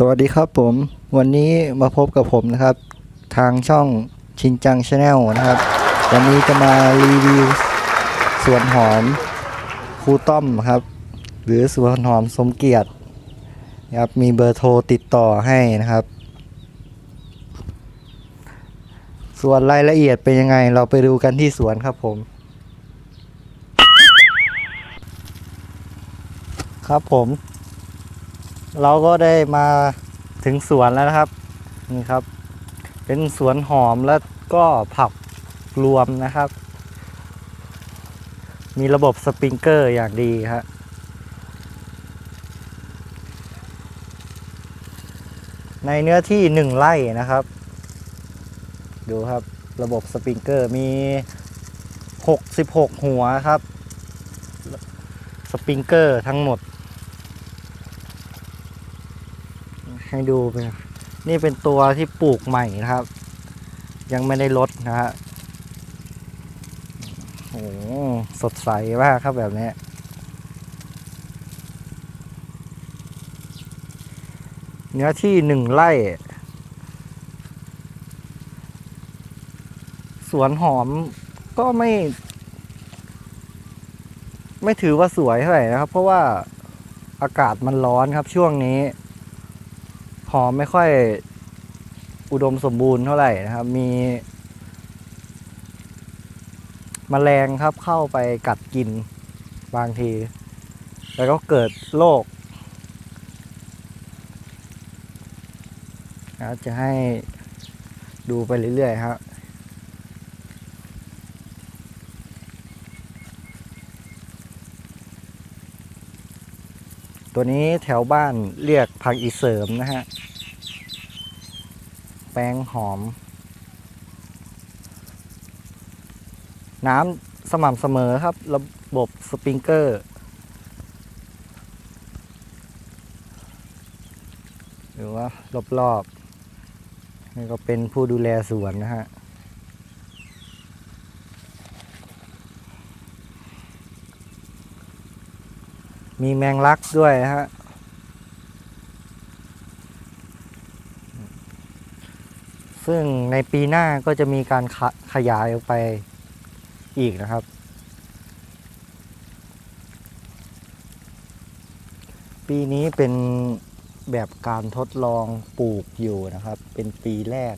สวัสดีครับผมวันนี้มาพบกับผมนะครับ ทางช่องชินจังชาแนลนะครับ วันนี้จะมารีวิวสวนหอมครูต้อมครับ หรือสวนหอมสมเกียรตินะครับมีเบอร์โทรติดต่อให้นะครับ ส่วนรายละเอียดเป็นยังไง เราไปดูกันที่สวนครับผม ครับผม เราก็ได้มาถึงสวนแล้วนะครับนี่ครับ เป็นสวนหอมแล้วก็ผักรวมนะครับ มีระบบสปริงเกอร์อย่างดีครับในเนื้อที่หนึ่งไร่นะครับ ดูครับระบบสปริงเกอร์มี 66 หัวครับ สปริงเกอร์ทั้งหมด ให้ดูไปนี่เป็นตัวที่ปลูกใหม่นะครับ ยังไม่ได้ลดนะฮะโอ้โหสดใสมากครับแบบนี้เนื้อที่หนึ่งไร่ สวนหอมก็ไม่ ไม่ถือว่าสวยเท่าไหร่นะครับ เพราะว่าอากาศมันร้อนครับช่วงนี้ อมไม่ค่อยอุดมสมบูรณ์เท่าไหร่นะครับ มีมแมลงครับเข้าไปกัดกินบางที แล้วก็เกิดโรคนะจะให้ดูไปเรื่อยๆครับตัวนี้แถวบ้านเรียกผักอีเสริมนะฮะ แป้งหอม น้ำสม่ำเสมอครับ ระบบสปริงเกอร์หรือว่ารอบๆนี่ก็เป็นผู้ดูแลสวนนะฮะมีแมงลักด้วยฮะ ซึ่งในปีหน้าก็จะมีการขขยายออกไปอีกนะครับ ปีนี้เป็นแบบการทดลองปลูกอยู่นะครับ เป็นปีแรก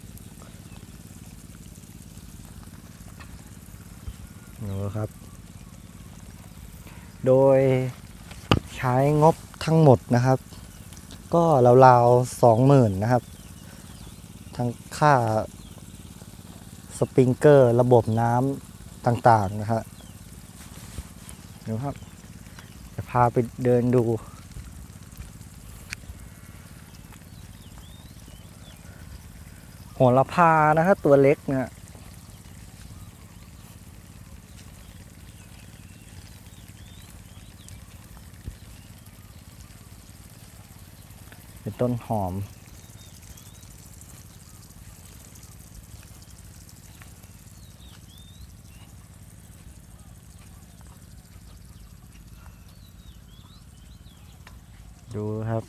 ดูครับ โดยใช้งบทั้งหมดนะครับ ก็ราวๆสองหมื่นนะครับ ทั้งค่าสปริงเกอร์ระบบน้ำต่างๆนะครับดูครับจะพาไปเดินดูโหระพานะครับตัวเล็กนะเป็นต้นหอม ดูครับ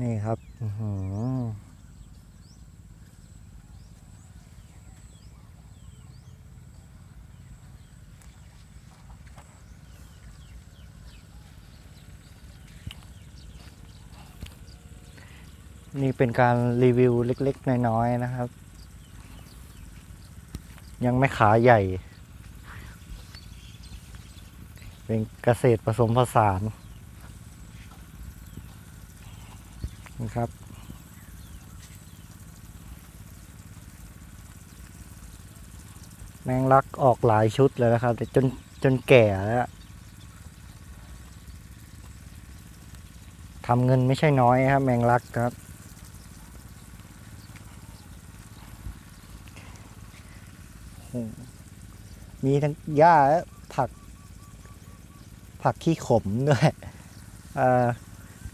นี่ครับหือนี่เป็นการรีวิวเล็ก ๆ น้อย ๆ นะครับ ยังไม่ขาใหญ่ เป็นเกษตรผสมผสานนะครับ แมงลักออกหลายชุดเลยนะครับแต่จนจนแก่แล้วทำเงินไม่ใช่น้อยครับ แมงลักครับ มีทั้งหญ้า ผักขี้ขมด้วย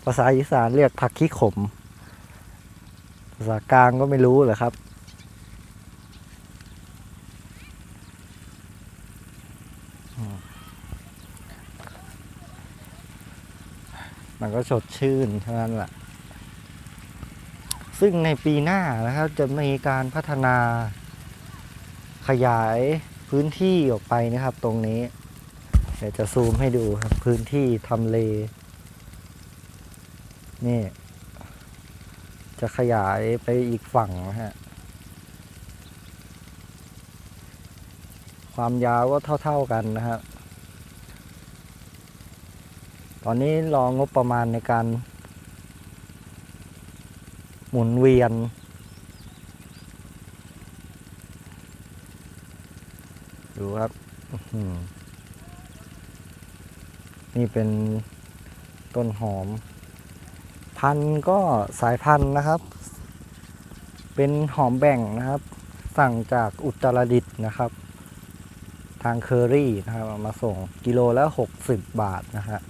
ภาษาอีสานเรียกผักขี้ขม ภาษากลางก็ไม่รู้เหรอครับคก็สดชื่นเท่านั้นแหละซึ่งในปีหน้านะครับจะมีการพัฒนาขยายพื้นที่ออกไปนะครับตรงนี้ เดี๋ยวจะซูมให้ดูครับ พื้นที่ทำเล นี่ จะขยายไปอีกฝั่งนะฮะ ความยาวก็เท่า ๆกันนะครับตอนนี้รองบประมาณในการ หมุนเวียนดูครับอื้อหือ นี่เป็นต้นหอม พันก็สายพันธุ์นะครับ เป็นหอมแบ่งนะครับ สั่งจากอุตรดิตถ์นะครับ ทางเคอรี่นะครับมาส่งกิโลละหกสิบบาทนะฮะ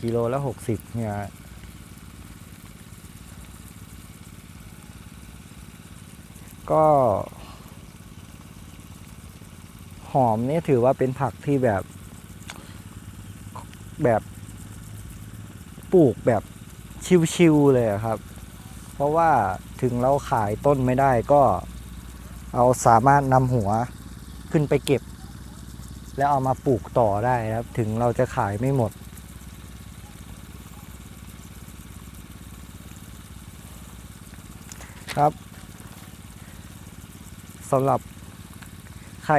กิโลละหกสิบเนี่ยก็หอมนี่ถือว่าเป็นผักที่แบบ แบบปลูกแบบชิวๆเลยครับ เพราะว่าถึงเราขายต้นไม่ได้ก็เอาสามารถนำหัวขึ้นไปเก็บ แล้วเอามาปลูกต่อได้ครับ ถึงเราจะขายไม่หมด ครับสำหรับใคร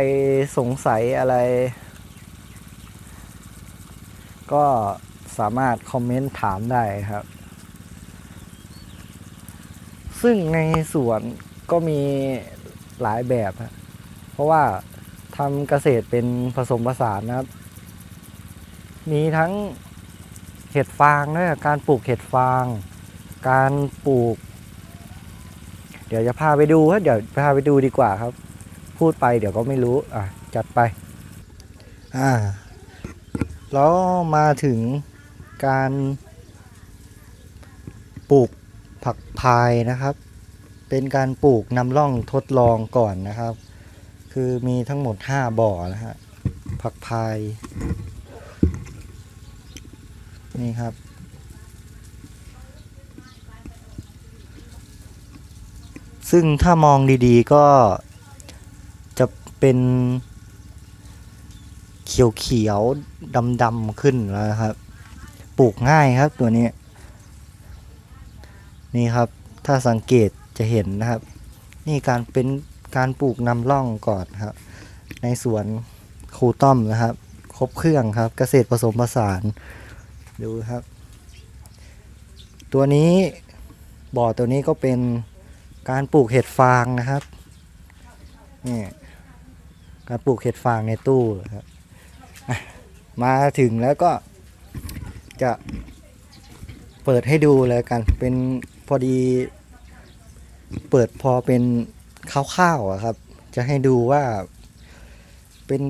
สงสัยอะไร ก็สามารถคอมเมนต์ถามได้ครับ ซึ่งในสวนก็มีหลายแบบเพราะว่าทำเกษตรเป็นผสมผสานนะครับ มีทั้งเห็ดฟางด้วยการปลูกเห็ดฟาง การปลูก เดี๋ยวจะพาไปดูครับเดี๋ยวพาไปดูดีกว่าครับ พูดไปเดี๋ยวก็ไม่รู้อะจัดไป อ่า แล้วมาถึงการปลูกผักพายนะครับ เป็นการปลูกนำร่องทดลองก่อนนะครับ คือมีทั้งหมด 5 บ่อนะฮะผักพาย นี่ครับ ซึ่งถ้ามองดีๆก็จะเป็น เขียวๆดำๆขึ้นแล้วครับ ปลูกง่ายครับตัวนี้ นี่ครับ ถ้าสังเกตจะเห็นนะครับ นี่การเป็นการปลูกนำร่องก่อนครับ ในสวนครูต้อมนะครับ ครบเครื่องครับ เกษตรผสมผสาน ดูครับ ตัวนี้บ่อตัวนี้ก็เป็นการปลูกเห็ดฟางนะครับนี่การปลูกเห็ดฟางในตู้ครับ มาถึงแล้วก็จะเปิดให้ดูเลยกัน เป็นพอดี เปิดพอเป็นข้าวๆอะครับ จะให้ดูว่าเป็น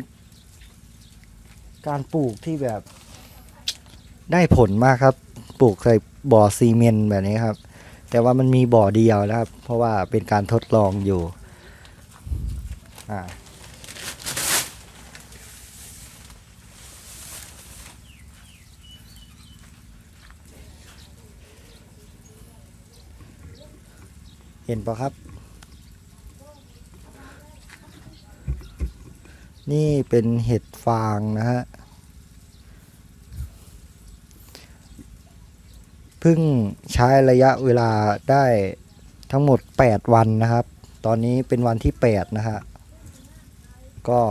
การปลูกที่แบบได้ผลมากครับ ปลูกใส่บ่อซีเมนต์แบบนี้ครับ แต่ว่ามันมีบ่อเดียวนะครับ เพราะว่าเป็นการทดลองอยู่ อ่า เห็นปะครับ นี่เป็นเห็ดฟางนะฮะเพิ่งใช้ระยะเวลาได้ทั้งหมด 8 วันนะครับ ตอนนี้เป็นวันที่ 8 นะฮะ ก็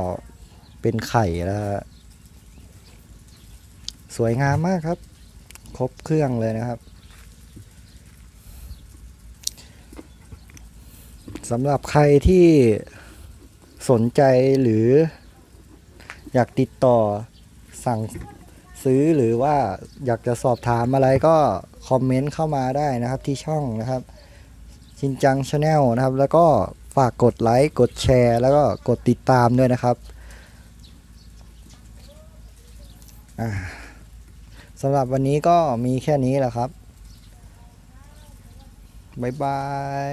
เป็นไข่แล้วสวยงามมากครับ ครบเครื่องเลยนะครับ สำหรับใครที่สนใจหรืออยากติดต่อสั่งซื้อหรือว่าอยากจะสอบถามอะไรก็คอมเมนต์เข้ามาได้นะครับที่ช่องนะครับ ชินจังชาแนลนะครับ แล้วก็ฝากกดไลค์กดแชร์ แล้วก็กดติดตามด้วยนะครับสำหรับวันนี้ก็มีแค่นี้แหละครับ บ๊ายบาย